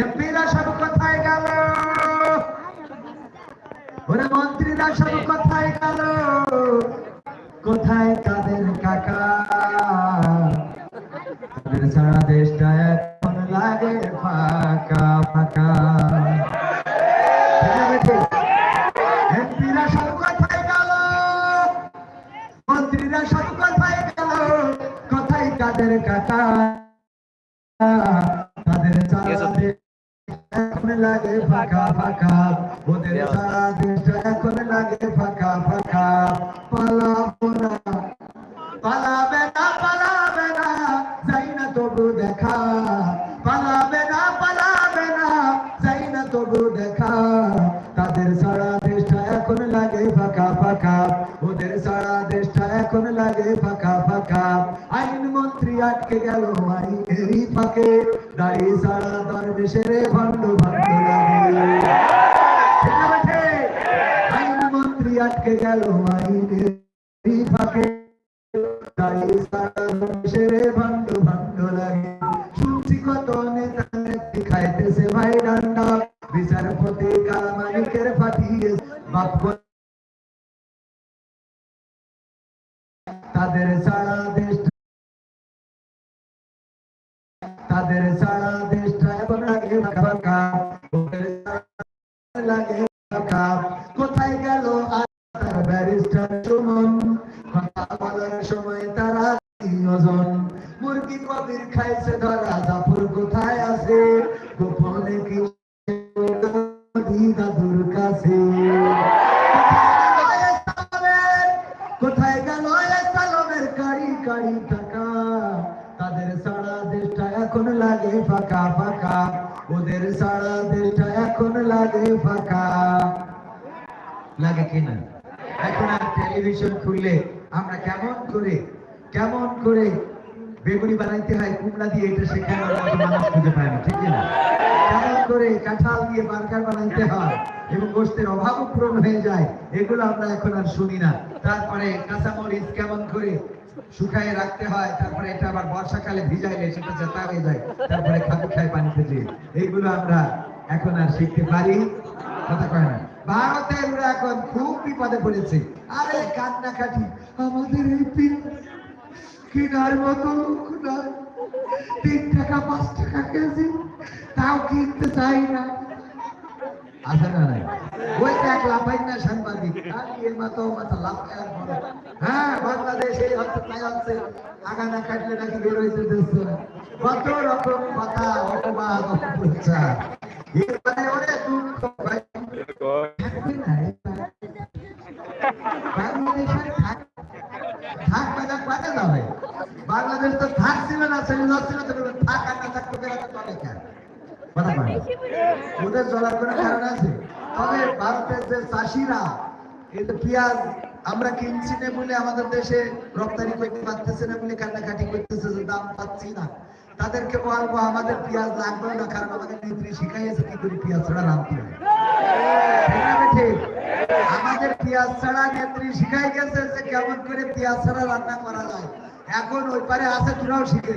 এমপিরা সব কোথায় গেল। ওরে মন্ত্রীরা সব কোথায় গেল। কোথায় কাদের কাকা? তাদের সারা দেশটা এখন লাগে ফাঁকা ফাঁকা। এমপিরা সব কোথায় গেল। মন্ত্রীরা সব কোথায় গেল। কোথায় কাদের কাকা? তাদের সারা দেশ এখন লাগে ফাঁকা ফাঁকা। ওদের সারা দেশটা এখন লাগে ফাঁকা ফাঁকা। পালাবো না। পালাবে না পালাবে না। যাই না তবু দেখা। পালাবে না পালাবে না। যাই না তবু দেখা। তাদের সারা দেশটা এখন লাগে ফাঁকা ফাঁকা। এখন লাগে ফাঁকা ফাঁকা। আইন মন্ত্রী আটকে গেল আইনেরই ফাঁকে। দাড়ি সারা দরবেশের ভণ্ড ভণ্ড লাগে? আইন মন্ত্রী আটকে গেল আইনেরই ফাঁকে। দাড়ি সারা দরবেশের তাদের সারা দেশ তাদের সারা দেশটা এখন লাগে লাগে কোথায় গেল ব্যারিস্টার সুমন? কথা বলার সময় তারা তিনজন মুরগি কবির খাইছে ধরা জাফর এখন লাগে ফাঁকা ফাঁকা। ওদের সারা দেশটা এখন লাগে ফাঁকা। লাগে কিনা? এখন আর টেলিভিশন খুললে আমরা কেমন করে কেমন করে বেগুনি বানাইতে হয়, কুমড়া দিয়ে এটা সেখানে মানুষ খুঁজে পাই না, ঠিক না কেমন করে কাঁঠাল দিয়ে বার্গার বানাইতে হয় এবং গোষ্ঠের অভাব পূরণ হয়ে যায়, এগুলো আমরা এখন আর শুনি না। তারপরে কাঁচামরিচ কেমন করে শুকায় রাখতে হয়, তারপরে এটা আবার বর্ষাকালে ভিজাইলে সেটা জেতা হয়ে যায়, তারপরে খাবি খায় পানিতে যে এইগুলো আমরা এখন আর শিখতে পারি। কথা কয় না। ভারতের ওরা এখন খুব বিপদে পড়েছে। আরে কান্নাকাটি, আমাদের এই পিন কেনার মতো লোক নয় তিন টাকা, পাঁচ টাকা কেজি, তাও কিনতে চাই না। লাফায় হ্যাঁ বাংলাদেশ এই হচ্ছে কাটলে নাকি বের কত রকম কথা, অপবাদ, অপপ্রচার। এর মানে অনেক দুঃখ ভাই। থাকবে না বাংলাদেশের থাক থাকবে না কাজে যাবে বাংলাদেশ তো থাকছিল না ছেলে যাচ্ছিল তো থাক আর না থাকতে গেলে তো চলে কেন কথা বলে ওদের চলার কোনো কারণ আছে। তবে ভারতের যে চাষিরা এই পেঁয়াজ আমরা কিনছি না বলে আমাদের দেশে রপ্তানি করতে পারতেছে না বলে কান্নাকাটি করতেছে যে দাম পাচ্ছি না। তাদেরকে বলব, আমাদের পেঁয়াজ লাগবে না, কারণ আমাদের নেত্রী শিখাইয়েছে কি করে পেঁয়াজ ছাড়া হয় ঠিক? আমাদের পেঁয়াজ ছাড়া নেত্রী শিখাই গেছে যে কেমন করে পেঁয়াজ ছাড়া রান্না করা যায়। এখন ওই পারে আছে, তোরাও শিখে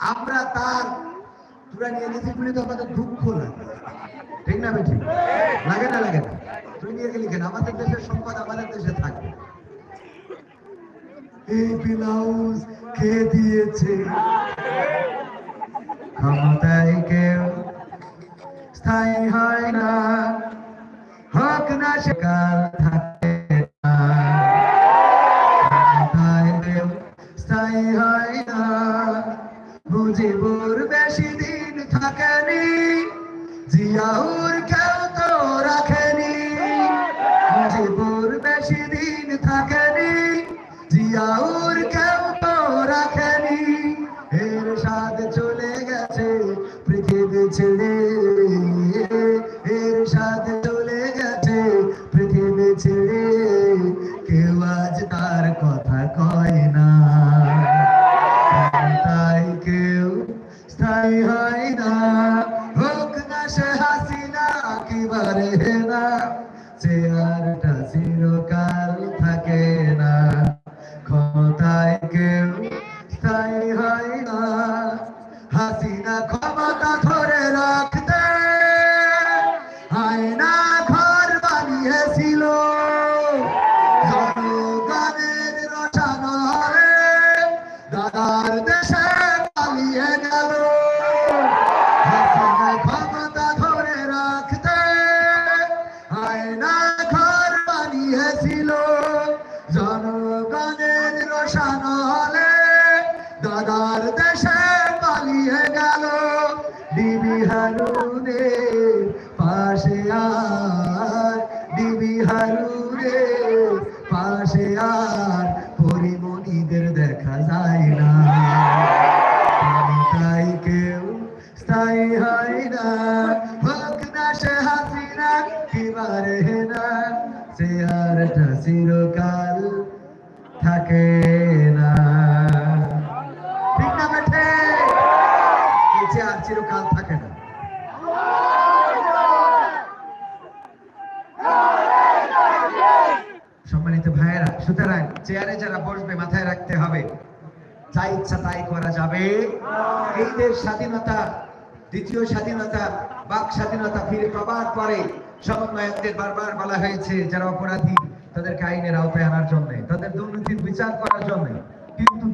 আমরা তার নিয়ে বলে তো আমাদের দুঃখ লাগে। ঠিক না বেঠিক? লাগে না লাগে না। তুই নিয়ে গেলি কেন? আমাদের দেশের সম্পদ আমাদের দেশে এই কে দিয়েছে? ক্ষমতায় কেউ স্থায়ী হয় না। হোক না সেকাল থাকে মুজিবুর বেশি দিন থাকেনি জিয়াউর কেউ তো রাখেনি। মুজিবুর বেশি দিন থাকেনি জিয়াউর একেবারে না চেয়ারটা হারুনে পাশে আর ডিবি হারুনে পাশে আর পরিমণিদের দেখা যায় না। তাই কেউ স্থায়ী হয় না। হোক না সে হাসিনা, কি বারে না, সে চিরকাল থাকে না। ঠিক না, বেঠে? চেয়ার চিরকাল থাকে না। সুতরাং চেয়ারে যারা বসবে, মাথায় রাখতে হবে। যা ইচ্ছা তাই করা যাবে। এই দেশ স্বাধীনতা, দ্বিতীয় স্বাধীনতা, বাক স্বাধীনতা ফিরে পাবার পরে সমন্বয়কদের বারবার বলা হয়েছে, যারা অপরাধী, তাদেরকে আইনের আওতায় আনার জন্য, তাদের দুর্নীতির বিচার করার জন্য। কিন্তু